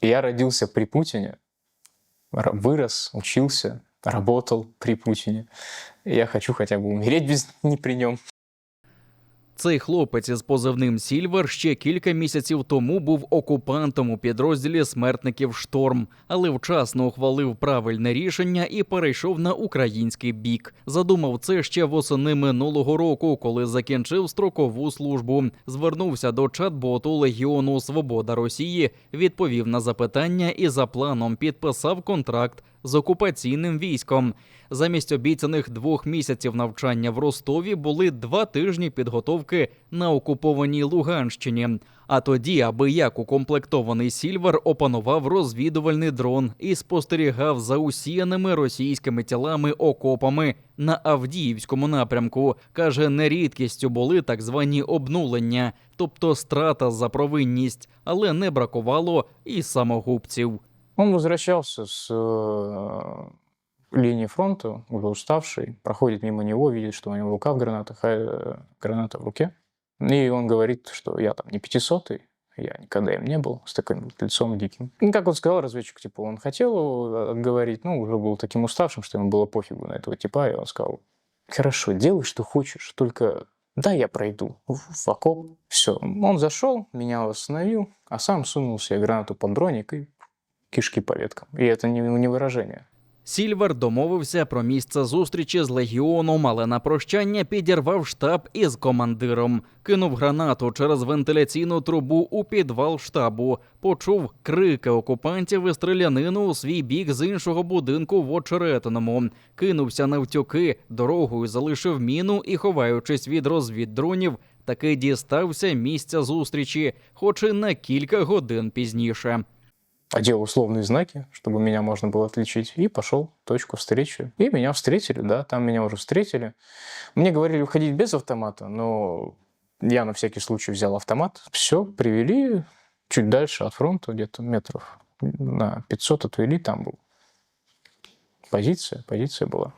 Я родился при Путине, вырос, учился, работал при Путине. Я хочу хотя бы умереть без не при нем. Цей хлопець із позивним Сільвер ще кілька місяців тому був окупантом у підрозділі смертників Шторм, але вчасно ухвалив правильне рішення і перейшов на український бік. Задумав це ще восени минулого року, коли закінчив строкову службу. Звернувся до чат-боту Легіону Свобода Росії, відповів на запитання і за планом підписав контракт з окупаційним військом. Замість обіцяних двох місяців навчання в Ростові були два тижні підготовки на окупованій Луганщині. А тоді, аби як укомплектований Сільвер опанував розвідувальний дрон і спостерігав за усіяними російськими тілами окопами на Авдіївському напрямку. каже, нерідкістю були так звані обнулення, тобто страта за провинність, але не бракувало і самогубців. Он возвращался с э, линии фронта, уже уставший, проходит мимо него, видит, что у него рука в гранатах, а э, граната в руке. И он говорит, что я там не пятисотый, я никогда им не был, с таким лицом диким. И как он сказал, разведчик, типа, он хотел отговорить, но уже был таким уставшим, что ему было пофигу на этого типа, и он сказал, хорошо, делай, что хочешь, только да, я пройду в окоп. Все. Он зашел, меня остановил, а сам сунул себе гранату под броник и кишки по веткам. И это не, не выражение. Сільвер домовився про місце зустрічі з легіоном, але на прощання підірвав штаб із командиром. Кинув гранату через вентиляційну трубу у підвал штабу. Почув крики окупантів і стрілянину у свій бік з іншого будинку в очеретиному. Кинувся навтюки, дорогою залишив міну і, ховаючись від розвіддронів, таки дістався місця зустрічі, хоч і на кілька годин пізніше. Одел условные знаки, чтобы меня можно было отличить, и пошел в точку встречи. И меня встретили, да, там меня уже встретили. Мне говорили уходить без автомата, но я на всякий случай взял автомат. Все, привели чуть дальше от фронта, где-то метров на 500 отвели, там был позиция, позиция была.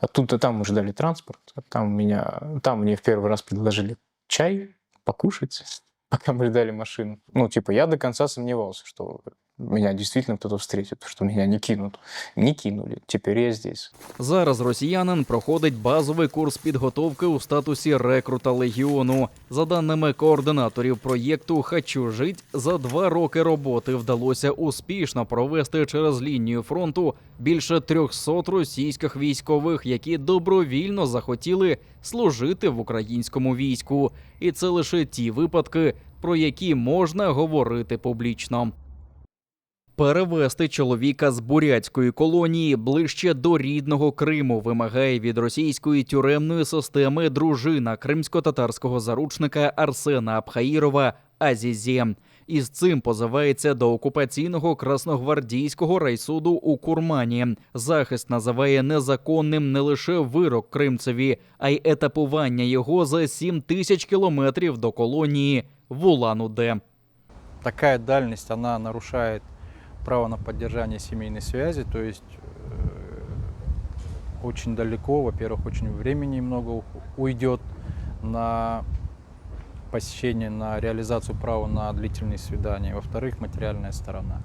Оттуда там мы ждали транспорт, там меня, там мне в первый раз предложили чай, покушать, пока мы ждали машину. Ну, типа, я до конца сомневался, что меня действительно кто-то встретит, что меня не кинут. Не кинули. Теперь я здесь. Зараз росіянин проходить базовий курс підготовки у статусі рекрута легіону. За даними координаторів проєкту Хочу жить за два роки роботи вдалося успішно провести через лінію фронту більше 300 російських військових, які добровільно захотіли служити в українському війську. І це лише ті випадки, про які можна говорити публічно. Перевести чоловіка з бурятської колонії ближче до рідного Криму вимагає від російської тюремної системи дружина кримсько-татарського заручника Арсена Абхаїрова Азізі. Із цим позивається до окупаційного красногвардійського райсуду у Курмані. Захист називає незаконним не лише вирок кримцеві, а й етапування його за 7 тисяч кілометрів до колонії в Улан-Удэ. такая дальность, она нарушает право на поддержание семейной связи, то есть э, очень далеко, во-первых, очень времени много уйдет на посещение, на реализацию права на длительные свидания, во-вторых, материальная сторона.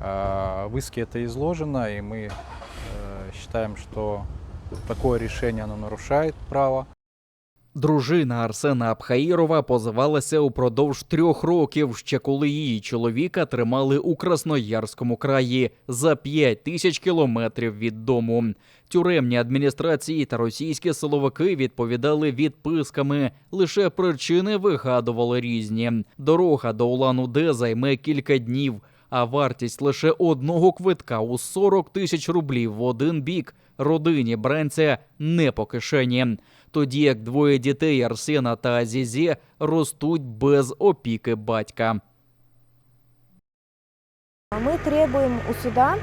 А, В иске это изложено, и мы э, считаем, что такое решение оно нарушает право. Дружина Арсена Абхаїрова позивалася упродовж трьох років, ще коли її чоловіка тримали у Красноярському краї за 5 тисяч кілометрів від дому. Тюремні адміністрації та російські силовики відповідали відписками. Лише причини вигадували різні. Дорога до Улан-Удэ займе кілька днів. А вартість лише одного квитка у 40 тисяч рублів в один бік родині бранця не по кишені. Тоді як двоє дітей Арсена та Азізі ростуть без опіки батька. Мы требуем у суда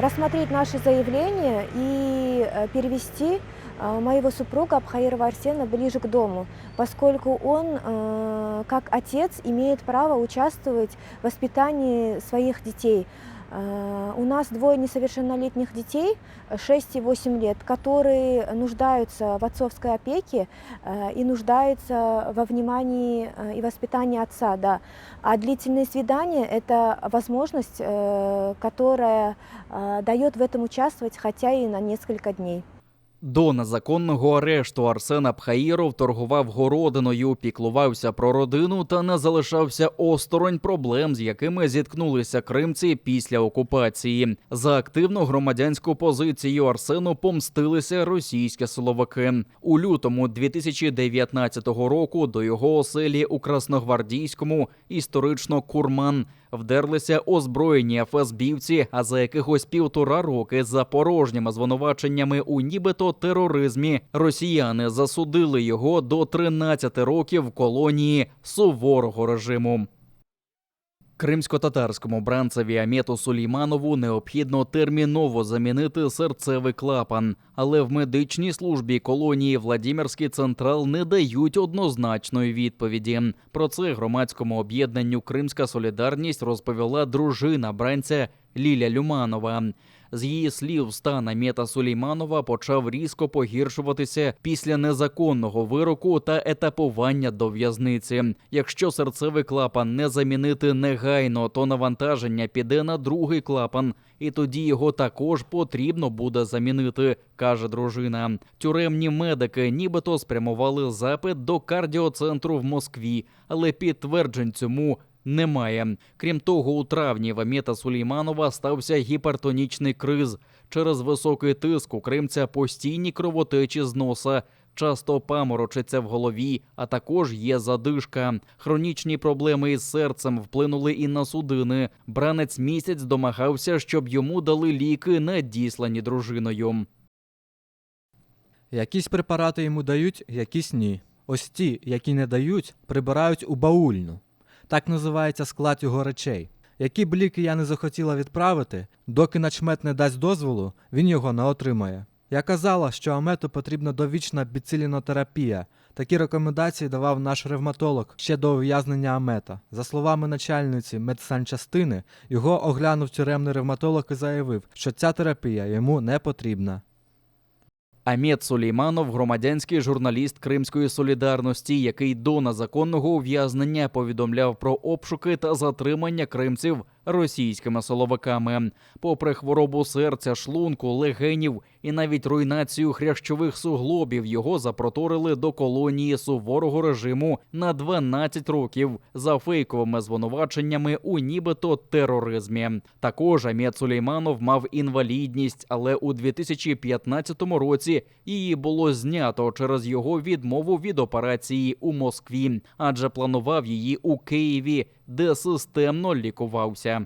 рассмотреть наше заявление и э, перевести э, моего супруга Абхаирова Арсена ближе к дому, поскольку он, э, как отец, имеет право участвовать в воспитании своих детей. Э, У нас двое несовершеннолетних детей, э, 6 и 8 лет, которые нуждаются в отцовской опеке э, и нуждаются во внимании э, и воспитании отца. Да. А длительные свидания – это возможность, э, которая э, дает в этом участвовать, хотя и на несколько дней. До незаконного арешту Арсен Абхаїров торгував городиною, піклувався про родину та не залишався осторонь проблем, з якими зіткнулися кримці після окупації. За активну громадянську позицію Арсену помстилися російські силовики. У лютому 2019 року до його оселі у Красногвардійському історично Курман вдерлися озброєні ФСБівці, а за якихось півтора роки за порожніми звинуваченнями у нібито тероризмі росіяни засудили його до 13 років колонії суворого режиму. Кримсько-татарському бранцеві Амету Сулейманову необхідно терміново замінити серцевий клапан, але в медичній службі колонії Владимирський централ не дають однозначної відповіді. Про це громадському об'єднанню Кримська Солідарність розповіла дружина бранця Ліля Люманова. З її слів, стан Амета Сулейманова почав різко погіршуватися після незаконного вироку та етапування до в'язниці. Якщо серцевий клапан не замінити негайно, то навантаження піде на другий клапан, і тоді його також потрібно буде замінити, каже дружина. Тюремні медики нібито спрямували запит до кардіоцентру в Москві, але підтверджень цьому немає. Крім того, у травні в Амета Сулейманова стався гіпертонічний криз. Через високий тиск у кримця постійні кровотечі з носа. Часто паморочиться в голові, а також є задишка. Хронічні проблеми із серцем вплинули і на судини. Бранець місяць домагався, щоб йому дали ліки, надіслані дружиною. Якісь препарати йому дають, якісь ні. Ось ті, які не дають, прибирають у баульну. Так називається склад його речей. Які б ліки я не захотіла відправити, доки начмет не дасть дозволу, він його не отримає. Я казала, що Амету потрібна довічна біцилінотерапія. Такі рекомендації давав наш ревматолог ще до ув'язнення Амета. За словами начальниці медсанчастини, його оглянув тюремний ревматолог і заявив, що ця терапія йому не потрібна. Амет Сулейманов, громадянський журналіст Кримської солідарності, який до незаконного ув'язнення повідомляв про обшуки та затримання кримців російськими силовиками. Попри хворобу серця, шлунку, легенів і навіть руйнацію хрящових суглобів, його запроторили до колонії суворого режиму на 12 років за фейковими звинуваченнями у нібито тероризмі. Також Амет Сулейманов мав інвалідність, але у 2015 році її було знято через його відмову від операції у Москві, адже планував її у Києві, де системно лікувався.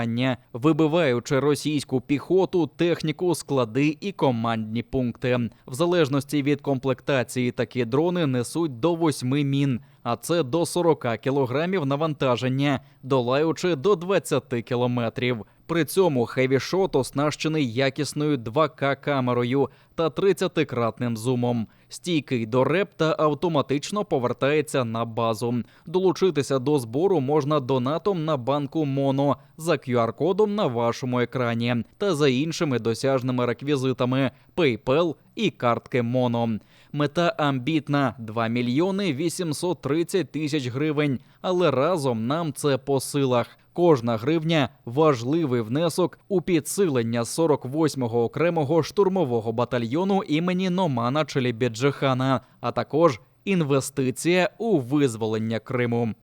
вітання, вибиваючи російську піхоту, техніку, склади і командні пункти. В залежності від комплектації такі дрони несуть до восьми мін, а це до 40 кілограмів навантаження, долаючи до 20 кілометрів. При цьому хевішот оснащений якісною 2К камерою та 30-кратним зумом. Стійкий до реп та автоматично повертається на базу. Долучитися до збору можна донатом на банку Моно за QR-кодом на вашому екрані та за іншими досяжними реквізитами PayPal і картки Моно. Мета амбітна 2 мільйони 830 тисяч гривень, але разом нам це по силах. Кожна гривня важливий внесок у підсилення 48-го окремого штурмового батальйону імені Номана Челібіджихана, а також інвестиція у визволення Криму.